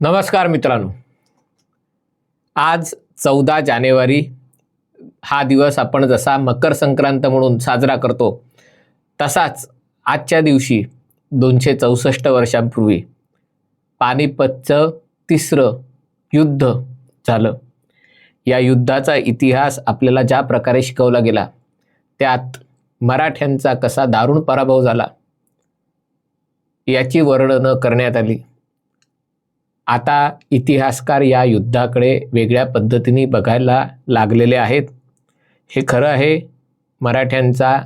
नमस्कार मित्रांनो. आज चौदा जानेवारी हा दिवस आपण जसा मकर संक्रांत म्हणून साजरा करतो तसाच आजच्या दिवशी दोनशे चौसष्ट वर्षांपूर्वी पानिपतचं तिसरं युद्ध झालं. या युद्धाचा इतिहास आपल्याला ज्या प्रकारे शिकवला गेला त्यात मराठ्यांचा कसा दारुण पराभव झाला याची वर्णनं करण्यात आली. आता इतिहासकार या युद्धाकडे वेगळ्या पद्धतीने बघायला लागलेले आहेत. हे खरं आहे मराठ्यांचा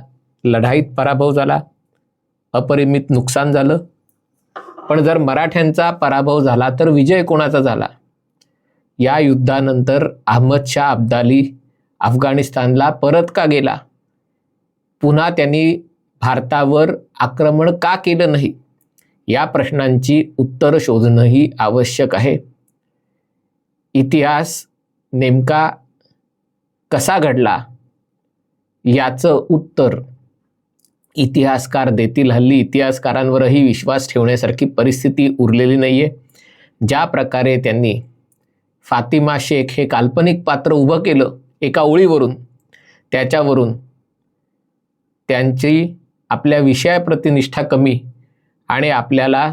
लढाईत पराभव झाला अपरिमित नुकसान झालं. पण जर मराठ्यांचा पराभव झाला तर विजय कोणाचा झाला? या युद्धानंतर अहमद शाह अब्दाली अफगाणिस्तानला परत का गेला? पुन्हा त्यांनी भारतावर आक्रमण का केलं नाही? या प्रश्नांची उत्तरं शोधणंही आवश्यक आहे. इतिहास नेमका कसा घडला? याचं उत्तर इतिहासकार देतील हल्ली. इतिहासकारांवरही विश्वास ठेवण्यासारखी परिस्थिती उरलेली नाही आहे ज्या प्रकारे त्यांनी फातिमा शेख हे काल्पनिक पात्र उभं केलं एका ओळीवरून. त्याच्यावरून त्यांची आपल्या विषयाप्रती निष्ठा कमी आणि आपल्याला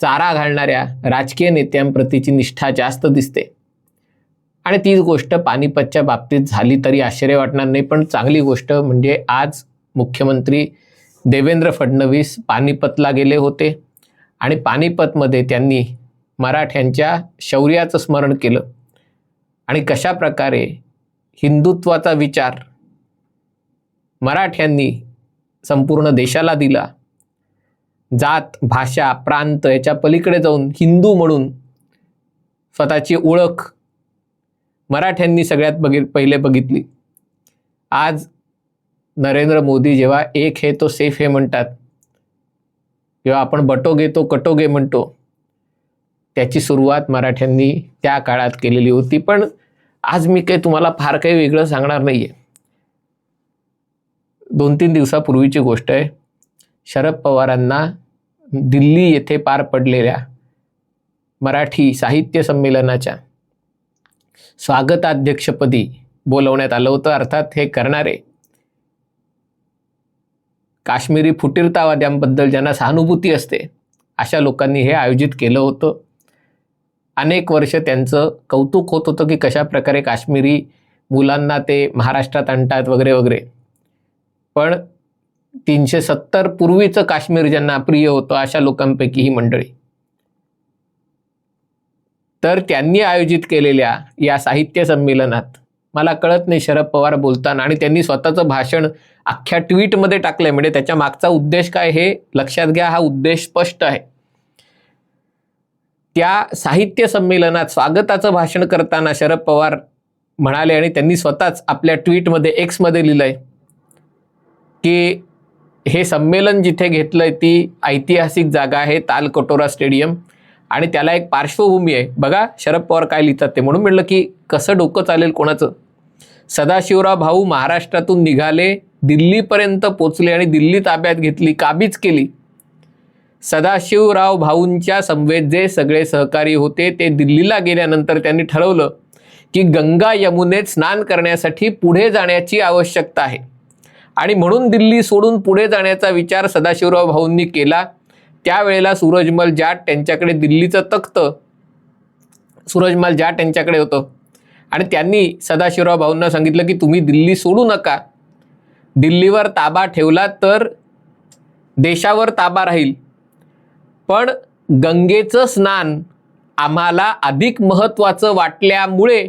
चारा घालणाऱ्या राजकीय नेत्यांप्रतीची निष्ठा जास्त दिसते. आणि तीच गोष्ट पानिपतच्या बाबतीत झाली तरी आश्चर्य वाटणार नाही पण चांगली गोष्ट म्हणजे आज मुख्यमंत्री देवेंद्र फडणवीस पानिपतला गेले होते आणि पानिपतमध्ये त्यांनी मराठ्यांच्या शौर्याचं स्मरण केलं. आणि कशा प्रकारे हिंदुत्वाचा विचार मराठ्यांनी संपूर्ण देशाला दिला. जात भाषा प्रांत याच्या पलीकडे जाऊन हिंदू म्हणून स्वतःची ओळख मराठ्यांनी सगळ्यात बघि पहिले बघितली. आज नरेंद्र मोदी जेव्हा एक हे तो सेफ हे म्हणतात. किंवा आपण बटोगे तो कटोगे म्हणतो. त्याची सुरुवात मराठ्यांनी त्या काळात केलेली होती. पण आज मी काही तुम्हाला फार काही वेगळं सांगणार नाही आहे दोन तीन दिवसापूर्वीची गोष्ट आहे. शरद पवारांना दिल्ली येथे पार पडलेल्या मराठी साहित्य संमेलनाच्या स्वागताध्यक्षपदी बोलवण्यात आलं होतं. अर्थात हे करणारे काश्मीरी फुटीरतावाद्यांबद्दल ज्यांना सहानुभूती असते अशा लोकांनी हे आयोजित केलं होतं. अनेक वर्ष त्यांचं कौतुक होत होतं की कशा प्रकारे काश्मीरी मुलांना ते महाराष्ट्रात आणतात वगैरे वगैरे. पण तीनशे सत्तर पूर्वीचं काश्मीर ज्यांना प्रिय होतं अशा लोकांपैकी ही मंडळी. तर त्यांनी आयोजित केलेल्या या साहित्य संमेलनात मला कळत नाही शरद पवार बोलताना आणि त्यांनी स्वतःचं भाषण अख्ख्या ट्विटमध्ये टाकलंय. म्हणजे त्याच्या मागचा उद्देश काय हे लक्षात घ्या हा उद्देश स्पष्ट आहे. त्या साहित्य संमेलनात स्वागताचं भाषण करताना शरद पवार म्हणाले आणि त्यांनी स्वतःच आपल्या ट्विटमध्ये एक्समध्ये लिहिलंय की हे संमेलन जिथे घेतलंय ती ऐतिहासिक जागा आहे तालकटोरा स्टेडियम आणि त्याला एक पार्श्वभूमी आहे. बघा शरद पवार काय लिहितात ते. म्हणून म्हटलं की कसं डोकं चालेल कोणाचं? सदाशिवराव भाऊ महाराष्ट्रातून निघाले दिल्लीपर्यंत पोचले आणि दिल्ली ताब्यात घेतली काबीज केली. सदाशिवराव भाऊंच्या समवेत जे सगळे सहकारी होते ते दिल्लीला गेल्यानंतर त्यांनी ठरवलं की गंगा यमुनेत स्नान करण्यासाठी पुढे जाण्याची आवश्यकता आहे. आणि म्हणून दिल्ली सोडून पुढे जाण्याचा विचार सदाशिवराव भाऊंनी केला. त्यावेळेला सूरजमल जाट त्यांच्याकडे दिल्लीचं तख्त सूरजमल जाट यांच्याकडे होतं. आणि त्यांनी सदाशिवराव भाऊंना सांगितलं की तुम्ही दिल्ली सोडू नका. दिल्लीवर ताबा ठेवला तर देशावर ताबा राहील. पण गंगेचं स्नान आम्हाला अधिक महत्त्वाचं वाटल्यामुळे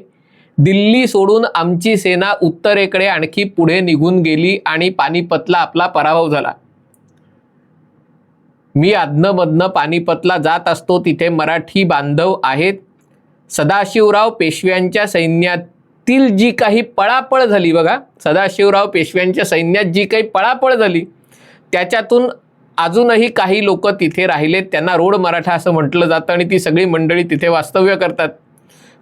दिल्ली सोडून आमची सेना उत्तरेकडे आणखी पुढे निघून गेली आणि पानिपतला आपला पराभव झाला. मी आधनमधनं पानिपतला जात असतो तिथे मराठी बांधव आहेत. सदाशिवराव पेशव्यांच्या सैन्यातील जी काही पळापळ झाली बघा सदाशिवराव पेशव्यांच्या सैन्यात जी काही पळापळ झाली त्याच्यातून अजूनही काही लोक तिथे राहिलेत त्यांना रोड मराठा असं म्हटलं जातं आणि ती सगळी मंडळी तिथे वास्तव्य करतात.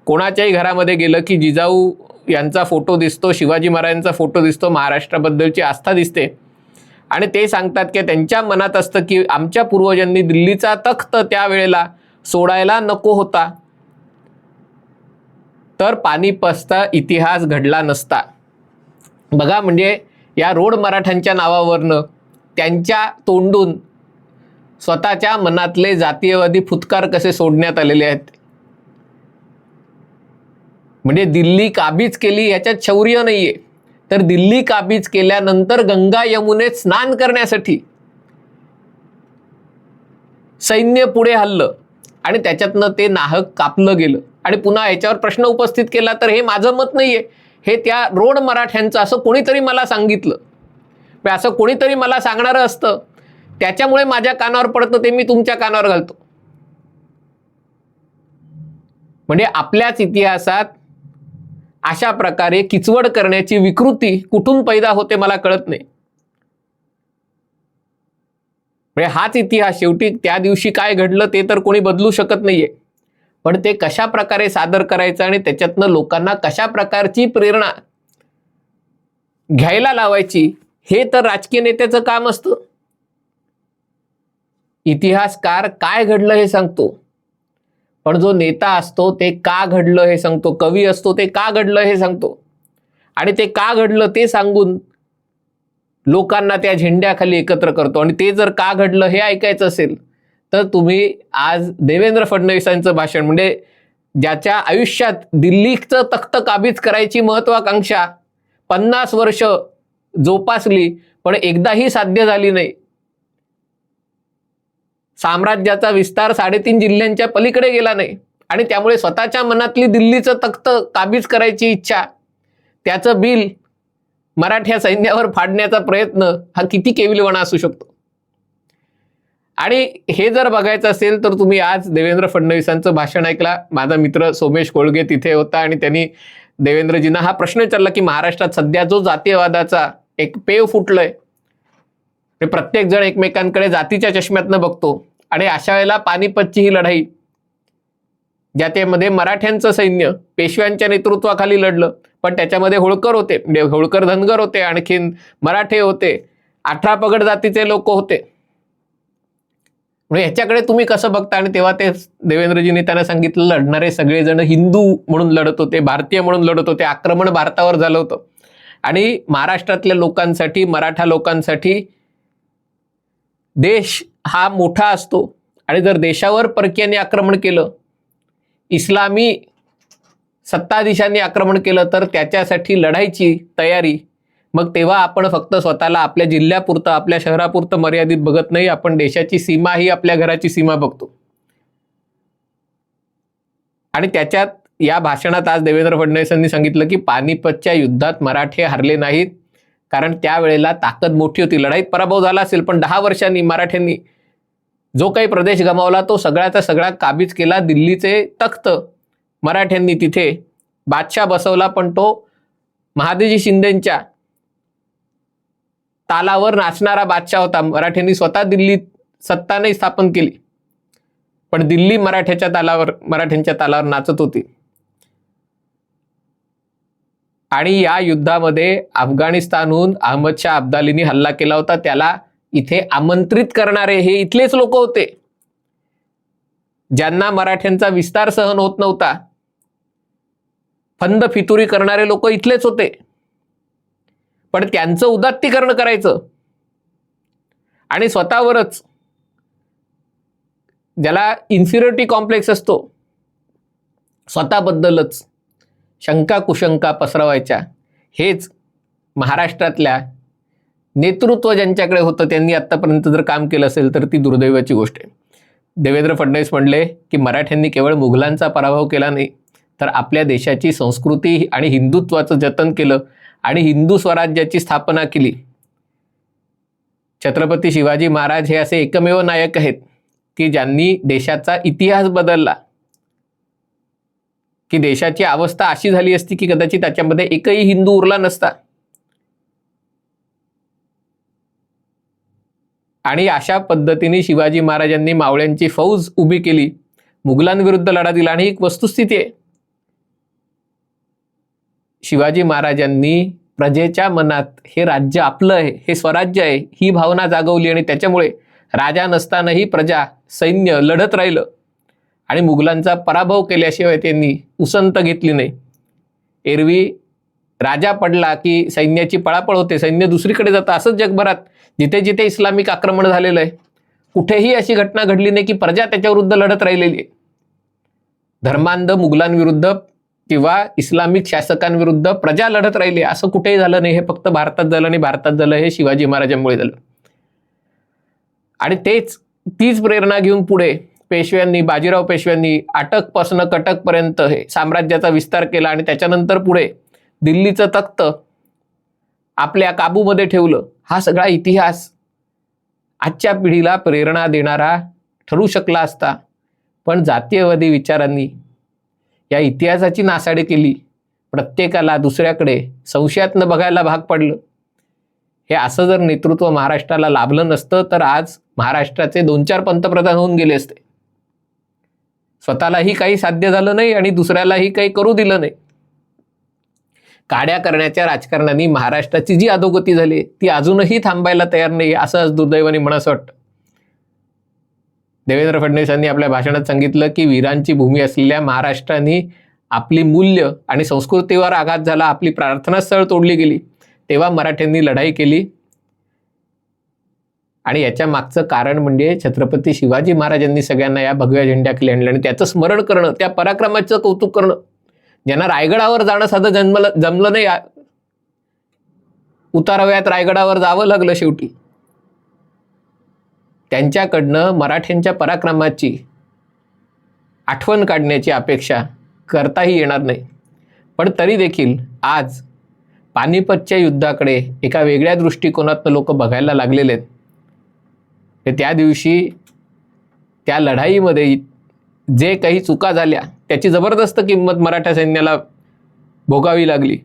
कोणाच्याही घरामध्ये गेलं की जिजाऊ यांचा फोटो दिसतो शिवाजी महाराजांचा फोटो दिसतो महाराष्ट्राबद्दलची आस्था दिसते. आणि ते सांगतात की त्यांच्या मनात असतं की आमच्या पूर्वजांनी दिल्लीचा तख्त त्यावेळेला सोडायला नको होता. तर पानिपतचा इतिहास घडला नसता. बघा म्हणजे या रोड मराठ्यांच्या नावावरनं त्यांच्या तोंडून स्वतःच्या मनातले जातीयवादी फुतकार कसे सोडण्यात आलेले आहेत? म्हणजे दिल्ली काबीज केली याच्यात शौर्य नाहीये. तर दिल्ली काबीज केल्यानंतर गंगा यमुनेत स्नान करण्यासाठी सैन्य पुढे हल्लं आणि त्याच्यातनं ते नाहक कापलं गेलं. आणि पुन्हा याच्यावर प्रश्न उपस्थित केला तर हे माझं मत नाहीये. हे त्या रोड मराठ्यांचं असं कोणीतरी मला सांगितलं. असं कोणीतरी मला सांगणारं असतं. त्याच्यामुळे माझ्या कानावर पडतं ते मी तुमच्या कानावर घालतो. म्हणजे आपल्याच इतिहासात अशा प्रकारे किचवड करण्याची विकृती कुठून पैदा होते मला कळत नाही. म्हणजे हाच इतिहास शेवटी त्या दिवशी काय घडलं ते तर कोणी बदलू शकत नाहीये. पण ते कशा प्रकारे सादर करायचं आणि त्याच्यातनं लोकांना कशा प्रकारची प्रेरणा घ्यायला लावायची हे तर राजकीय नेत्याचं काम असतं. इतिहासकार काय घडलं हे सांगतो. पण जो नेता असतो ते का घडलं हे सांगतो. कवी असतो ते का घडलं हे सांगतो. आणि ते का घडलं ते सांगून लोकांना त्या झेंड्याखाली एकत्र करतो. आणि ते जर का घडलं हे ऐकायचं असेल तर तुम्ही आज देवेंद्र फडणवीसांचं भाषण म्हणजे ज्याच्या आयुष्यात दिल्लीचं तख्त काबीज करायची महत्वाकांक्षा पन्नास वर्ष जोपासली पण एकदाही साध्य झाली नाही. साम्राज्याचा विस्तार साडेतीन जिल्ह्यांच्या पलीकडे गेला नाही. आणि त्यामुळे स्वतःच्या मनातली दिल्लीचं तख्त काबीज करायची इच्छा त्याचं बिल मराठ्या सैन्यावर फाडण्याचा प्रयत्न हा किती केविलवाणा असू शकतो? आणि हे जर बघायचं असेल तर तुम्ही आज देवेंद्र फडणवीसांचं भाषण ऐकला. माझा मित्र सोमेश कोळगे तिथे होता आणि त्यांनी देवेंद्रजींना हा प्रश्न विचारला की महाराष्ट्रात सध्या जो जातीयवादाचा एक पेव फुटलंय. प्रत्येक जण एकमेकांकडे जातीच्या चष्म्यातनं बघतो. आणि अशा वेळेला पानिपतची ही लढाई ज्याच्यामध्ये मराठ्यांचं सैन्य पेशव्यांच्या नेतृत्वाखाली लढलं पण त्याच्यामध्ये होळकर होते. म्हणजे होळकर धनगर होते आणखीन मराठे होते अठरा पगड जातीचे लोक होते. म्हणजे ह्याच्याकडे तुम्ही कसं बघता? आणि तेव्हा ते देवेंद्रजींनी त्यांना सांगितलं लढणारे सगळेजण हिंदू म्हणून लढत होते भारतीय म्हणून लढत होते आक्रमण भारतावर झालं होतं. आणि महाराष्ट्रातल्या लोकांसाठी मराठा लोकांसाठी देश हा मोठा असतो. आणि जर देशावर परकीयांनी आक्रमण केलं इस्लामी सत्ताधीशांनी आक्रमण केलं तर त्याच्यासाठी लढायची तयारी मग तेव्हा आपण फक्त स्वतःला आपल्या जिल्ह्यापुरतं आपल्या शहरापुरतं मर्यादित बघत नाही. आपण देशाची सीमा ही आपल्या घराची सीमा बघतो. आणि त्याच्यात या भाषणात आज देवेंद्र फडणवीसांनी सांगितलं की पानिपतच्या युद्धात मराठे हरले नाहीत कारण त्यावेळेला ताकद मोठी होती. लढाईत पराभव झाला असेल पण दहा वर्षांनी मराठ्यांनी जो काही प्रदेश गमावला तो सगळ्याचा सगळा काबीज केला दिल्लीचे तख्त मराठ्यांनी तिथे बादशाह बसवला पण तो महादेजी शिंदेच्या तालावर नाचणारा बादशाह होता. मराठ्यांनी स्वतः दिल्लीत सत्ता नाही स्थापन केली पण दिल्ली मराठ्याच्या तालावर मराठ्यांच्या तालावर नाचत होती. आणि या युद्धामध्ये अफगाणिस्तानहून अहमद शाह हल्ला केला होता. त्याला इथे आमंत्रित करणारे हे इथलेच लोक होते. ज्यांना मराठ्यांचा विस्तार सहन होत नव्हता. फंद फितुरी करणारे लोक इथलेच होते. पण त्यांचं उदात्तीकरण करायचं. आणि स्वतःवरच ज्याला इन्फिरिटी कॉम्प्लेक्स असतो स्वतःबद्दलच शंका कुशंका पसरवायच्या. हेच महाराष्ट्रातल्या नेतृत्व ज्यांच्याकडे होतं त्यांनी आत्तापर्यंत जर काम केलं असेल तर ती दुर्दैवाची गोष्ट आहे. देवेंद्र फडणवीस म्हणले की मराठ्यांनी केवळ मुघलांचा पराभव केला नाही तर आपल्या देशाची संस्कृती आणि हिंदुत्वाचं जतन केलं आणि हिंदू स्वराज्याची स्थापना केली. छत्रपती शिवाजी महाराज हे असे एकमेव नायक आहेत की ज्यांनी देशाचा इतिहास बदलला. की देशाची अवस्था अशी झाली असती की कदाचित त्याच्यामध्ये एकही हिंदू उरला नसता. आणि अशा पद्धतीने शिवाजी महाराजांनी मावळ्यांची फौज उभी केली. मुघलांविरुद्ध लढा दिला आणि एक वस्तुस्थिती आहे. शिवाजी महाराजांनी प्रजेच्या मनात हे राज्य आपलं आहे हे स्वराज्य आहे ही भावना जागवली आणि त्याच्यामुळे राजा नसतानाही प्रजा सैन्य लढत राहिलं. आणि मुघलांचा पराभव केल्याशिवाय त्यांनी उसंत घेतली नाही. एरवी राजा पडला की सैन्याची पळापळ होते सैन्य दुसरीकडे जातं असंच जगभरात. जिथे जिथे इस्लामिक आक्रमण झालेलं आहे कुठेही अशी घटना घडली नाही की प्रजा त्याच्याविरुद्ध लढत राहिलेली आहे. धर्मांध मुघलांविरुद्ध किंवा इस्लामिक शासकांविरुद्ध प्रजा लढत राहिली असं कुठेही झालं नाही. हे फक्त भारतात झालं आणि भारतात झालं हे शिवाजी महाराजांमुळे झालं. आणि तेच तीच प्रेरणा घेऊन पुढे पेशव्यांनी बाजीराव पेशव्यांनी अटकपासून कटकपर्यंत हे साम्राज्याचा विस्तार केला आणि त्याच्यानंतर पुढे दिल्लीचं तख्त आपल्या काबूमध्ये ठेवलं. हा सगळा इतिहास आजच्या पिढीला प्रेरणा देणारा ठरू शकला असता. पण जातीयवादी विचारांनी या इतिहासाची नासाडी केली. प्रत्येकाला दुसऱ्याकडे संशयातनं बघायला भाग पडलं. हे असं जर नेतृत्व महाराष्ट्राला लाभलं नसतं तर आज महाराष्ट्राचे दोन चार पंतप्रधान होऊन गेले असते. स्वतःलाही काही साध्य झालं नाही आणि दुसऱ्यालाही काही करू दिलं नाही. काड्या करण्याच्या राजकारणाने महाराष्ट्राची जी अधोगती झाली ती अजूनही थांबायला तयार नाही असं आज दुर्दैवाने म्हणत वाटतं. देवेंद्र फडणवीसांनी आपल्या भाषणात सांगितलं की वीरांची भूमी असलेल्या महाराष्ट्राने आपली मूल्य आणि संस्कृतीवर आघात झाला आपली प्रार्थनास्थळ तोडली गेली. तेव्हा मराठ्यांनी लढाई केली. आणि याच्या मागचं कारण म्हणजे छत्रपती शिवाजी महाराजांनी सगळ्यांना या भगव्या झेंड्याखाली आणलं आणि त्याचं स्मरण करणं त्या पराक्रमाचं कौतुक करणं. ज्यांना रायगडावर जाणं साधं जन्मलं जमलं नाही आ- उताराव्यात रायगडावर जावं लागलं शेवटी. त्यांच्याकडनं मराठ्यांच्या पराक्रमाची आठवण काढण्याची अपेक्षा करताही येणार नाही. पण तरी देखील आज पानिपतच्या युद्धाकडे एका वेगळ्या दृष्टिकोनातनं लोक बघायला लागलेले आहेत. तर त्या दिवशी त्या लढाईमध्ये जे काही चुका झाल्या त्याची जबरदस्त किंमत मराठा सैन्याला भोगावी लागली.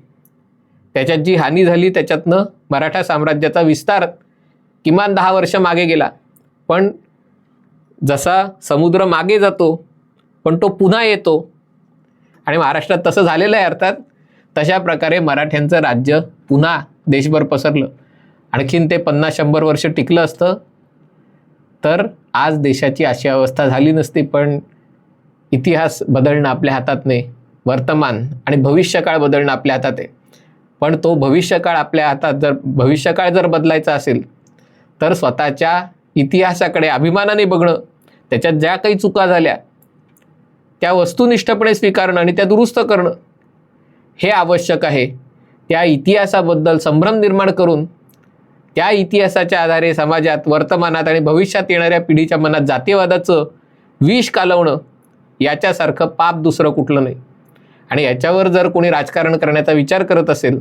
त्याच्यात जी हानी झाली त्याच्यातनं मराठा साम्राज्याचा विस्तार किमान दहा वर्ष मागे गेला. पण जसा समुद्र मागे जातो पण तो पुन्हा येतो आणि महाराष्ट्रात तसं झालेलं आहे अर्थात तशा प्रकारे मराठ्यांचं राज्य पुन्हा देशभर पसरलं. आणखीन ते पन्नास शंभर वर्ष टिकलं असतं. तर आज देशाची अशी अवस्था झाली नसती पण इतिहास बदलणं आपल्या हातात नाही वर्तमान आणि भविष्यकाळ बदलणं आपल्या हातात आहे पण तो भविष्यकाळ आपल्या हातात जर भविष्यकाळ जर बदलायचा असेल तर स्वतःच्या इतिहासाकडे अभिमानाने बघणं त्याच्यात ज्या काही चुका झाल्या त्या वस्तुनिष्ठपणे स्वीकारणं आणि त्या दुरुस्त करणं हे आवश्यक आहे. त्या इतिहासाबद्दल संभ्रम निर्माण करून त्या इतिहासाच्या आधारे समाजात वर्तमानात आणि भविष्यात येणाऱ्या पिढीच्या मनात जातीयवादाचं विष कालवणं याच्यासारखं पाप दुसरं कुठलं नाही. आणि याच्यावर जर कोणी राजकारण करण्याचा विचार करत असेल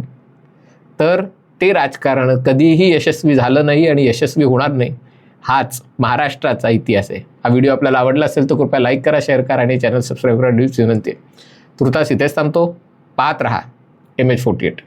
तर ते राजकारण कधीही यशस्वी झालं नाही आणि यशस्वी होणार नाही. हाच महाराष्ट्राचा इतिहास आहे. हा व्हिडिओ आपल्याला आवडला असेल तर कृपया लाईक करा शेअर करा आणि चॅनल सबस्क्राईब करा. न्यूज विनंती आहे. तुर्तास इथेच थांबतो. पाहत रहा. M H forty eight.